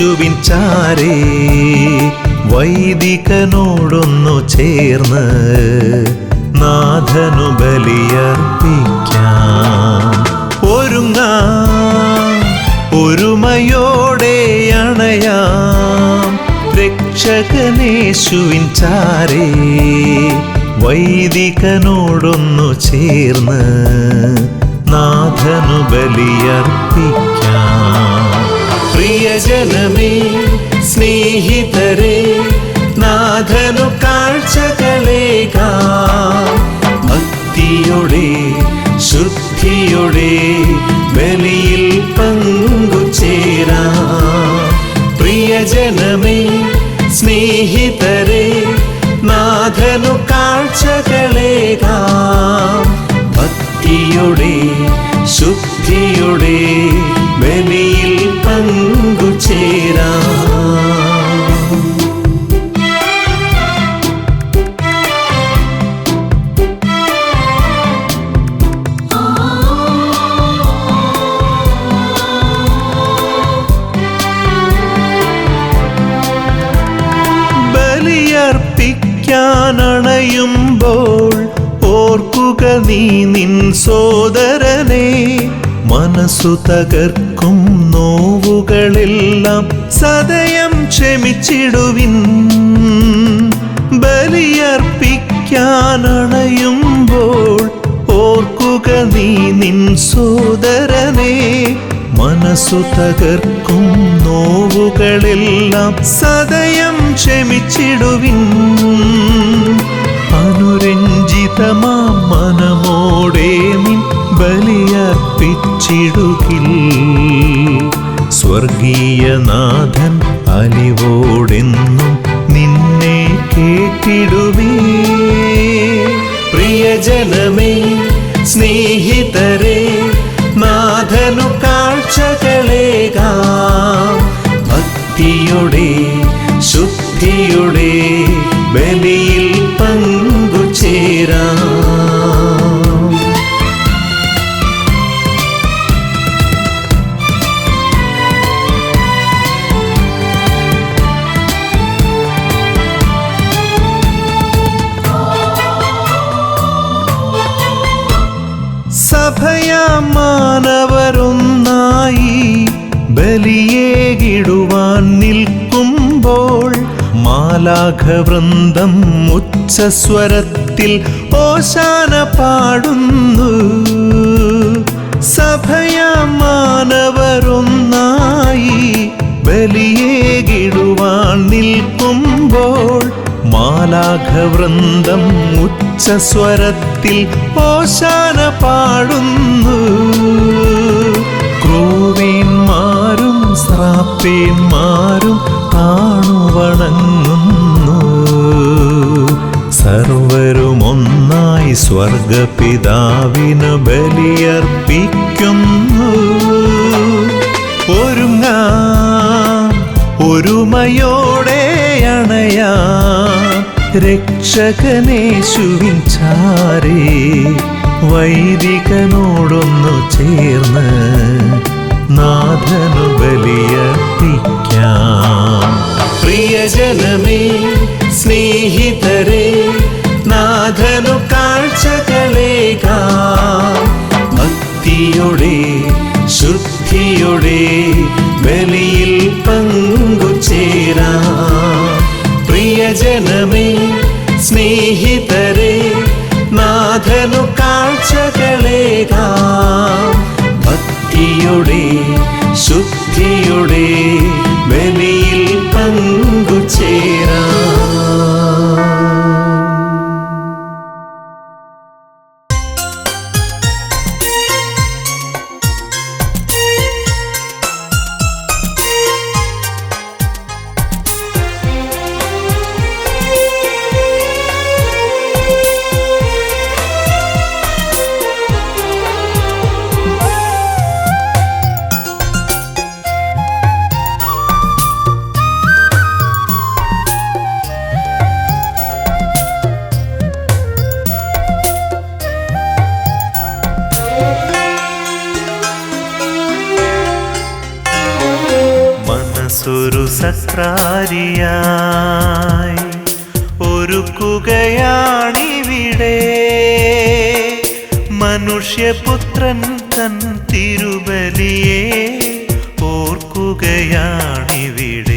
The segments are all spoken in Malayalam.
രക്ഷകനേശുവിൻ ചാരേ വൈദികനോടൊന്നു ചേർന്ന് നാഥനു ബലിയർപ്പിക്കാം. ഒരുങ്ങാം ഒരുമയോടെ അണയാം. രക്ഷകനേശുവിൻ ചാരേ വൈദികനോടൊന്നു ചേർന്ന് നാഥനു ബലിയർപ്പിക്കാം. പ്രിയജനമേ സ്നേഹിതരെ നാഥനു കാഴ്ചകളേകാം ഭക്തിയുടെ ശുദ്ധിയുടെ ബലിയിൽ പങ്കുചേരാ പ്രിയജനമേ സ്നേഹിതരെ നാഥനു കാഴ്ചകളേകാം ഭക്തിയുടെ ശുദ്ധിയുടെ ബലിയിൽ പങ്കുചേരാം ണയുമ്പോൾ ഓർക്കുക നീ നിൻ സോദരനെ. മനസ്സു തകർക്കും നോവുകളെല്ലാം സദയം ക്ഷമിച്ചിടുവിൻ. ബലിയർപ്പിക്കാനണയുമ്പോൾ ഓർക്കുക നീ നിൻ സോദരനെ. മനസ്സു തകർക്കും നോവുകളെല്ലാം സദയം ക്ഷമിച്ചിടുവിൻ. അനുരഞ്ജിതമാം മനമോടെ നിൻ ബലിയർപ്പിച്ചിടുകിൽ. സ്വർഗീയനാഥൻ അലിവോടെന്നും നിന്നെ കേട്ടിടുവേ. പ്രിയജനമേ സ്നേഹിതരെ നാഥനു കാഴ്ചകളേകാം ഭക്തിയുടെ ശുദ്ധിയുടെ ബലിയിൽ മാലാഘവൃന്ദം ഉച്ചസ്വരത്തിൽ ഓശാന പാടുന്നു. സഭയ മാനവരൊന്നായി ബലിയേകിടുവാൻ നിൽക്കുമ്പോൾ മാലാഘവൃന്ദം ഉച്ചസ്വരത്തിൽ ഓശാന പാടുന്നു. ക്രൂവേന്മാരും ശ്രാപ്പേന്മാരും കാണുവണങ്ങുന്നു. സർവരും ഒന്നായി സ്വർഗപിതാവിന് ബലിയർപ്പിക്കുന്നു. ഒരുങ്ങ ഒരുമയോടെ അണയാ. രക്ഷകനേശുവിൻ ചാരേ വൈദികനോടൊന്നു ചേർന്ന് നാഥനു ബലിയർപ്പിക്കാം. പ്രിയജനമേ സ്നേഹിതരെ നാഥനു കാഴ്ചകളേകാം ഭക്തിയുടെ ശുദ്ധിയുടെ ബലിയിൽ പങ്കുചേരാം. പ്രിയജനമേ സ്നേഹിതരെ നാഥനു കാഴ്ചകളേകാം ഭക്തിയുടെ ശുദ്ധിയുടെ സക്രാരിയായി ഒരുക്കുകയാണിവിടെ. മനുഷ്യപുത്രൻ തൻ തിരുബലിയെ ഓർക്കുകയാണിവിടെ.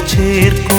ചേർക്കും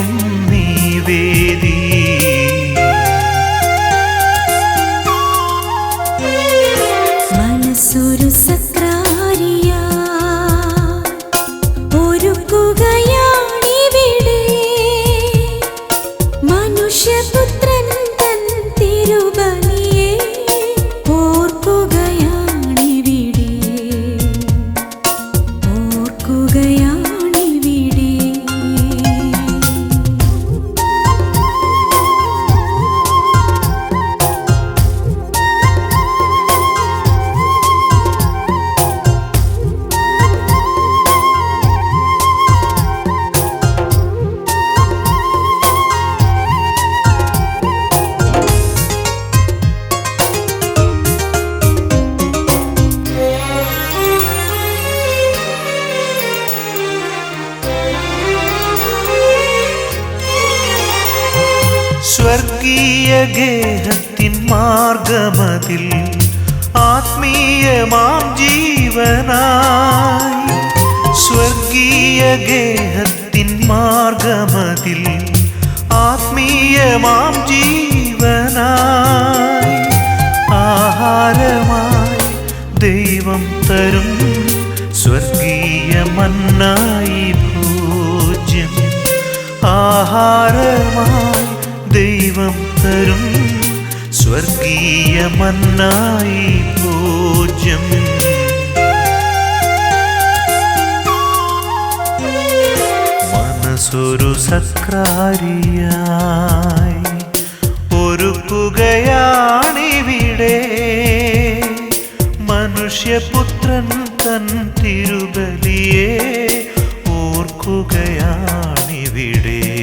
ഗേഹത്തിൻ മാർഗമതിൽ ആത്മീയമാം ജീവനായി. സ്വർഗീയ ഗേഹത്തിൻ മാർഗമതിൽ ആത്മീയമാം ജീവനായി. ആഹാരമായി ദൈവം തരും സ്വർഗീയ മന്നായി ഭോജ്യം. ആഹാരമായി ദൈവം തരും സ്വർഗീയ മന്നായി പൂജ്യം. മനസ്സൊരു സക്രാരിയായി ഒരുക്കുകയാണിവിടെ. മനുഷ്യപുത്രൻ തൻ തിരുബലിയെ ഓർക്കുകയാണിവിടേ.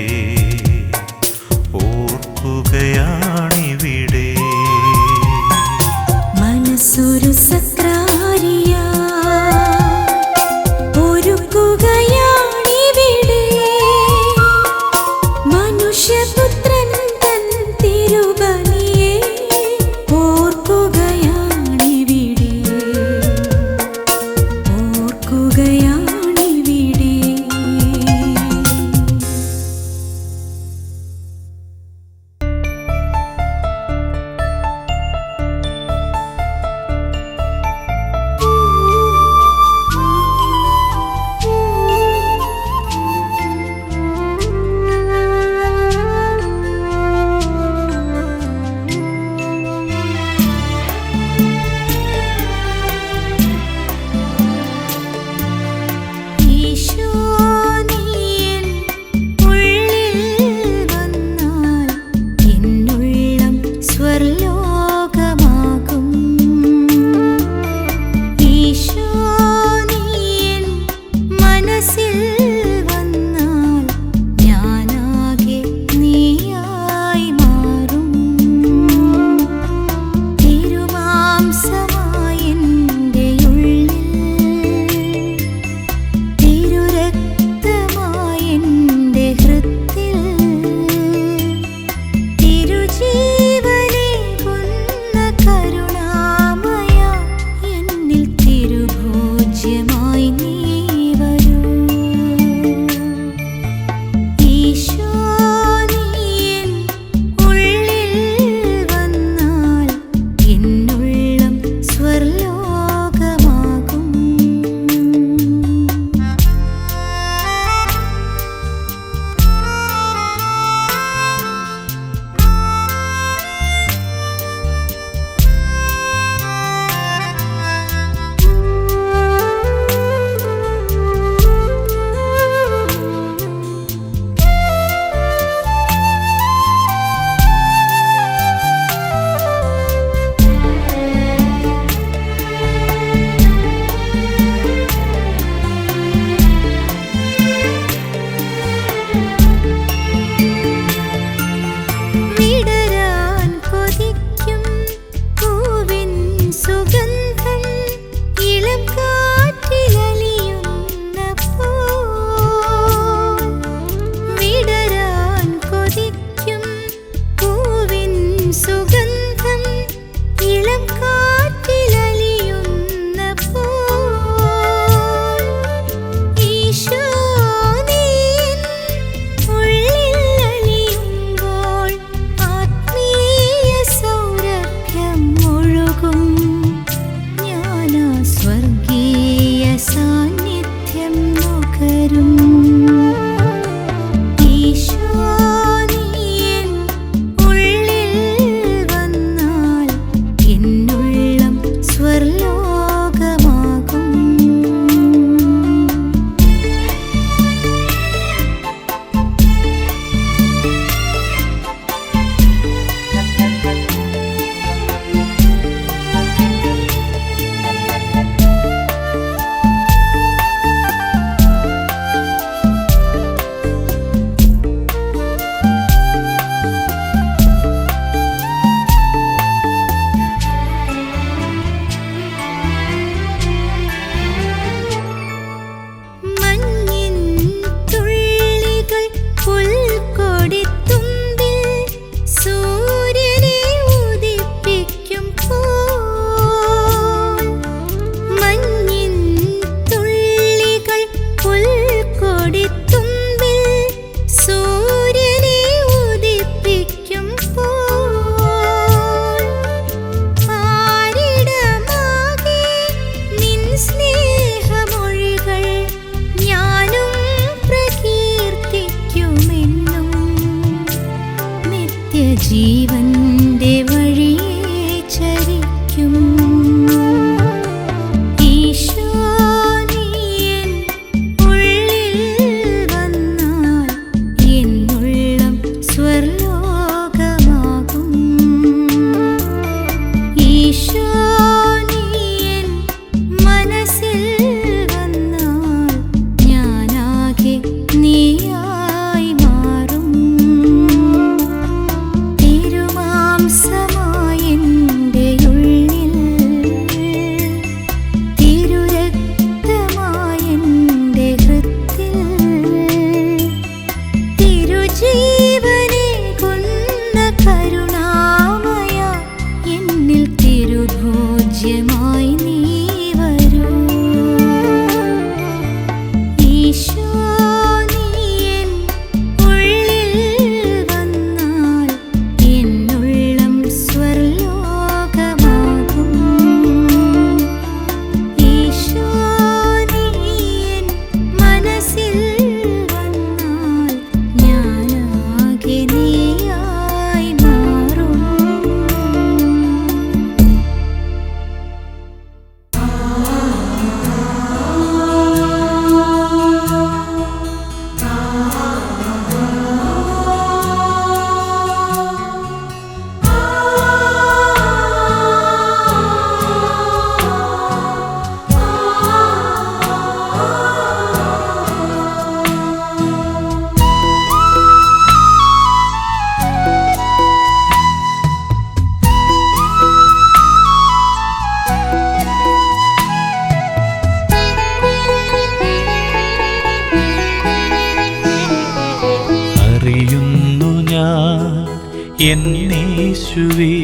എന്നേശുവേ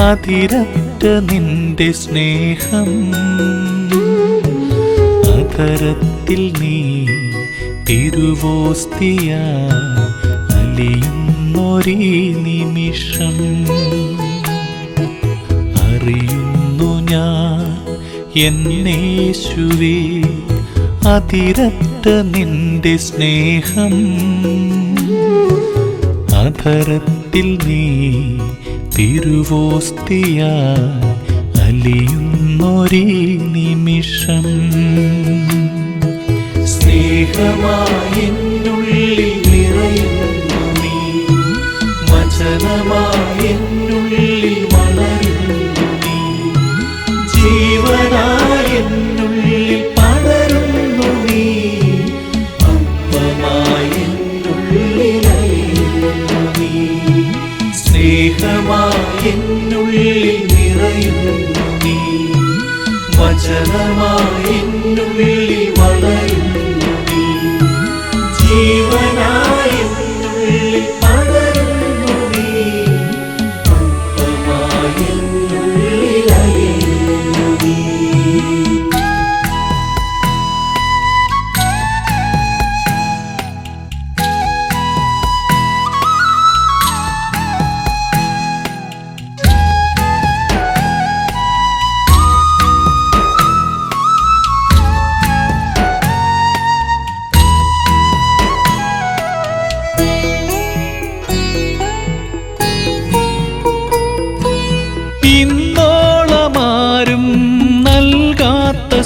അതിരറ്റ നിന്റെ സ്നേഹം. അകരത്തിൽ നീ തിരുവോസ്തിയ അലിയുന്നൊരീ നിമിഷം. അറിയുന്നു ഞാൻ എന്നേശുവേ അതിരറ്റ നിന്റെ സ്നേഹം. അധരത്തിൽ നീ തിരുവോസ്തിയ അലിയുന്നൊരീ നിമിഷം. സ്നേഹമായെന്നുള്ളിൽ നിറയുന്നു നീ. വചനമായെന്നുള്ളിൽ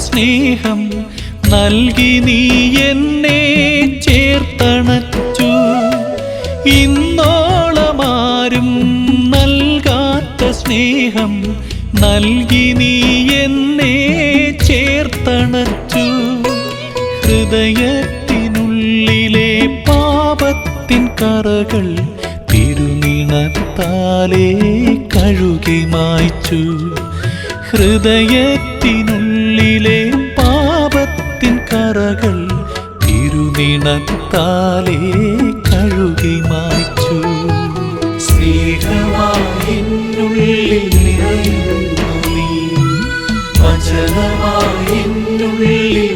സ്നേഹം നൽകി നീ എന്നെ ചേർത്തണച്ചു. ഇന്നോളമാരും നൽകാത്ത സ്നേഹം നൽകി നീ എന്നെ ചേർത്തണച്ചു. ഹൃദയത്തിനുള്ളിലെ പാപത്തിൻ കറകൾ തിരുനിണത്താലേ കഴുകി മായ്ച്ചു. ഹൃദയത്തിനുള്ളിലെ കറകൾ തിരുനിണത്താലേ കഴുകി മായ്ച്ചു. സ്നേഹമായെന്നുള്ളിൽ നിറയുന്നു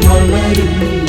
വളരുന്നു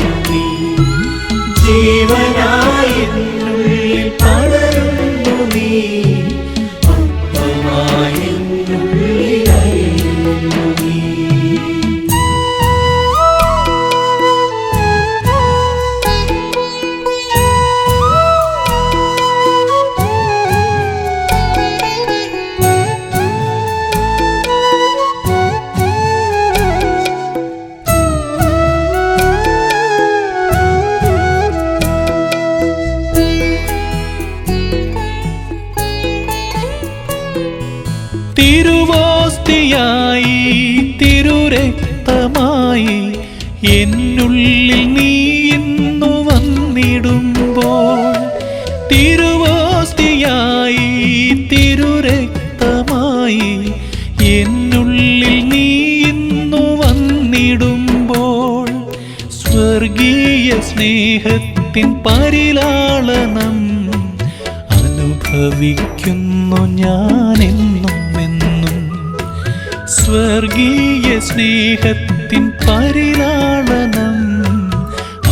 എന്നുള്ളിൽ നീ ഇന്നു വന്നിടുമ്പോൾ സ്വർഗീയ സ്നേഹത്തിൻ പരിലാളനം അനുഭവിക്കുന്നു ഞാനെന്നും എന്നും സ്വർഗീയ സ്നേഹത്തിൻ പരിലാളനം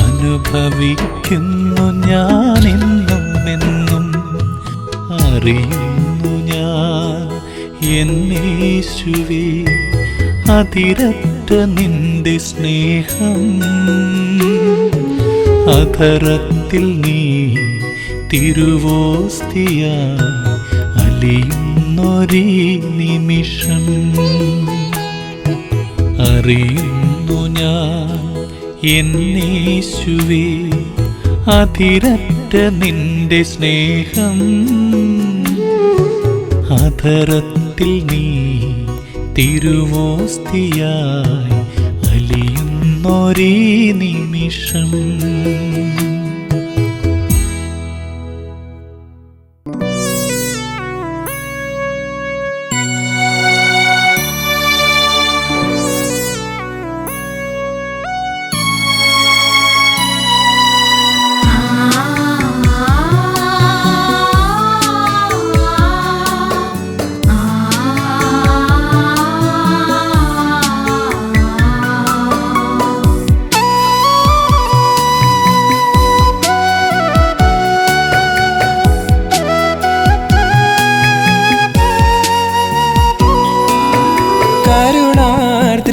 അനുഭവിക്കുന്നു ഞാനെന്നും എന്നും അറിയും. എന്നേശുവേ അതിരറ്റ നിന്റെ സ്നേഹം. അധരത്തിൽ നീ തിരുവോസ്തിയ അലിയുന്നൊരീ നിമിഷം. അറിയുന്നു ഞാൻ എന്നേശുവേ അതിരറ്റ നിന്റെ സ്നേഹം. അധരത്തിൽ നീ തിരുവോസ്തിയായി അലിയുന്നൊരേ നിമിഷം.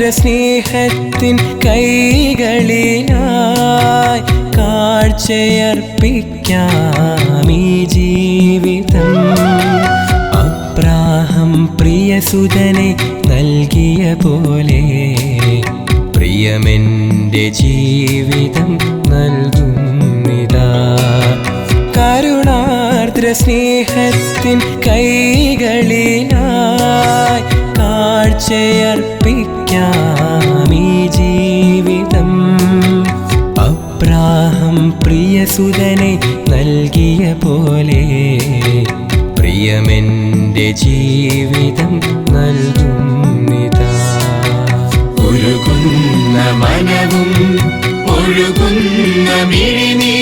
സ്നേഹത്തിൻ കൈകളിലായി കാഴ്ചയർപ്പിക്കാം ഈ ജീവിതം. പ്രിയ സുതനെ നൽകിയ പോലെ പ്രിയമെന്റെ ജീവിതം നൽകുന്നിതാ. കരുണാർദ്ര സ്നേഹത്തിൻ കൈകളിലായി കാഴ്ചയർപ്പിക്കാം ഈ ജീവിതം. അപ്രാഹം പ്രിയസുതനെ നൽകിയ പോലെ പ്രിയമെന്റെ ജീവിതം നൽകുന്നിതാ. ഒഴുകുന്ന മനവും ഒഴുകുന്ന മിഴിനീരും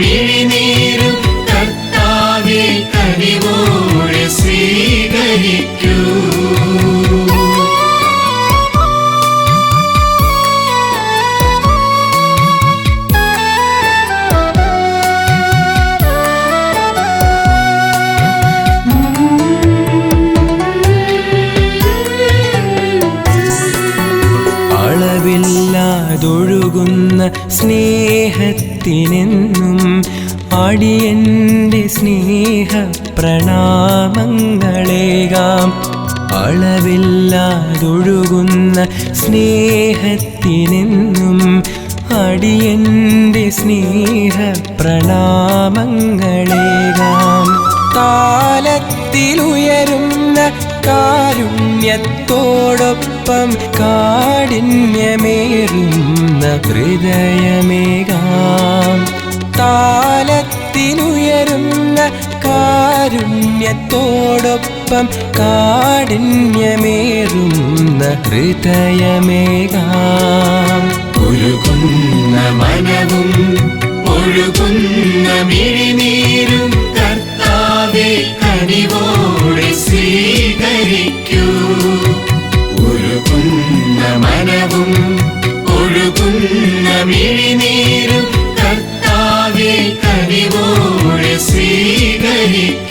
ഒഴുകുന്ന മിഴിനീരും കർത്താവെ ഹൃദയമേകാം. താലത്തിനുയരുന്ന കാരുണ്യത്തോടൊപ്പം കാഠിന്യമേറുന്ന ഹൃദയമേകാം. ഒഴുകുന്ന മനവും ഒഴുകുന്ന മിഴിനീരും കർത്താവെ കനിവോടെ സ്വീകരിക്കൂ മിഴിനീരും കർത്താവെ കനിവോടെ സ്വീകരിക്കൂ.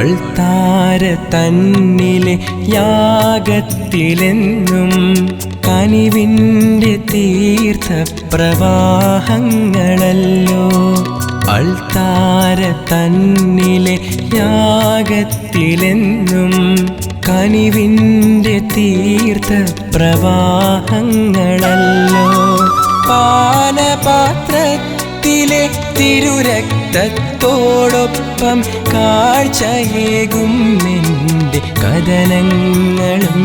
അൾത്താര തന്നിലെ യാഗത്തിലെന്നും കനിവിന്റെ തീർത്ഥ പ്രവാഹങ്ങളല്ലോ അൾത്താര തന്നിലെ യാഗത്തിലെന്നും കനിവിന്റെ തീർത്ഥ പ്രവാഹങ്ങളല്ലോ പാനപാത്രത്തിലെ തിരുരക്തത്തോടൊപ്പം കാഴ്ചയേകും എന്റെ കഥനങ്ങളും.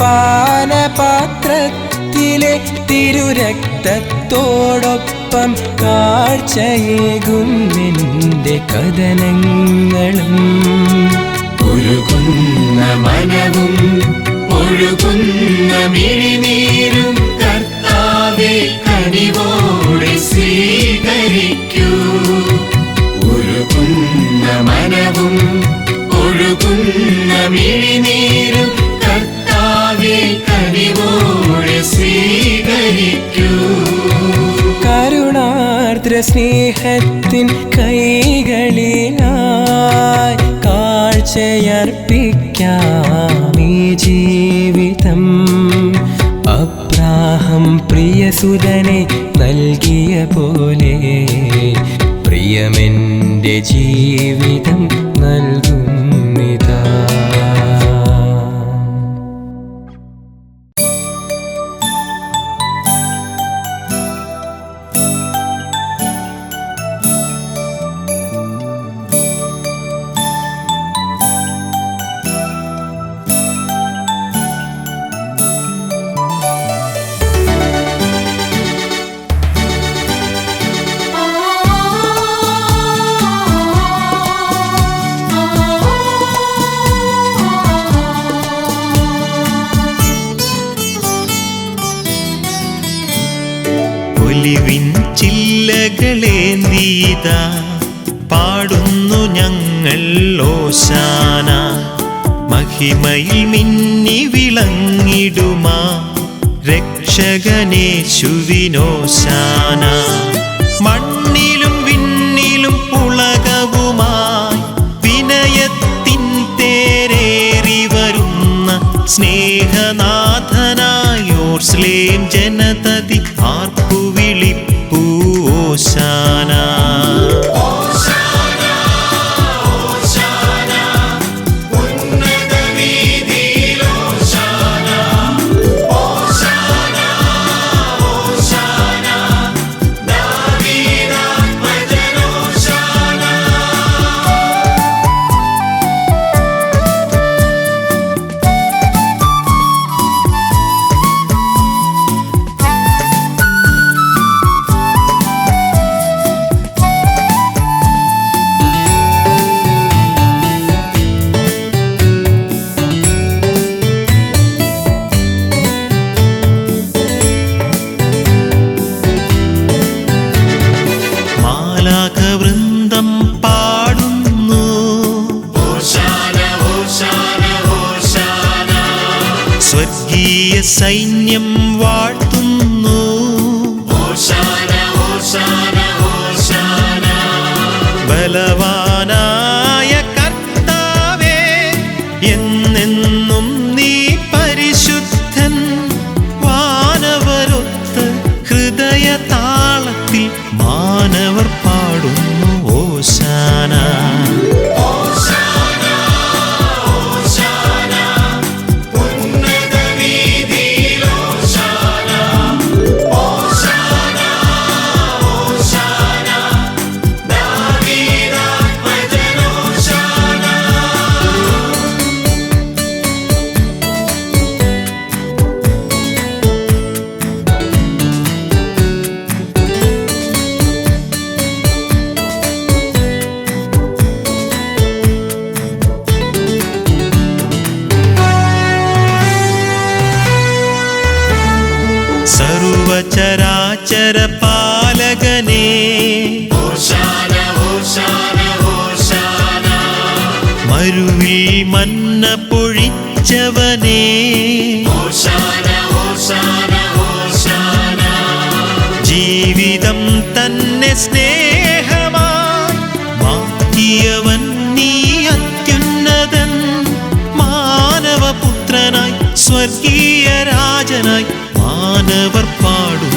പാനപാത്രത്തിലെ തിരുരക്തത്തോടൊപ്പം കാഴ്ചയേകും എന്റെ കഥനങ്ങളും. ഒഴുകുന്ന മനവും ഒഴുകുന്ന മിഴിനീരും കരുണാർദ്ര സ്നേഹത്തിൻ കൈകളിലായി കാഴ്ചയർപ്പിക്കാമീ ജീവിതം. അപ്രാഹം പ്രിയസുതനെ നൽകിയ പോലെ പ്രിയമെന്റെ ജീവിതം നൽകുന്നിതാ ചില്ലകളേന്തീത പാടുന്നു ഞങ്ങൾ ഓശാന. മഹിമയിൽ മിന്നി വിളങ്ങിടുമാ രക്ഷകനേശുവിനോശാന. മണ്ണിലും വിണ്ണിലും പുളകവുമായി വിനയത്തിൻ തേരേറി വരുന്ന സ്നേഹനാഥനായോർ സ്ലേം ആർപ്പു സർവചരാചര പാലകനേ. മരുവിൽ മന്ന പൊഴിച്ചവനേ. ജീവിതം തന്നെ സ്നേഹമാ. മാറ്റിയവൻ നീ അത്യുന്നതൻ. മാനവപുത്രനായി സ്വർഗീയ രാജനായി ஆண்டவர் பாடும்.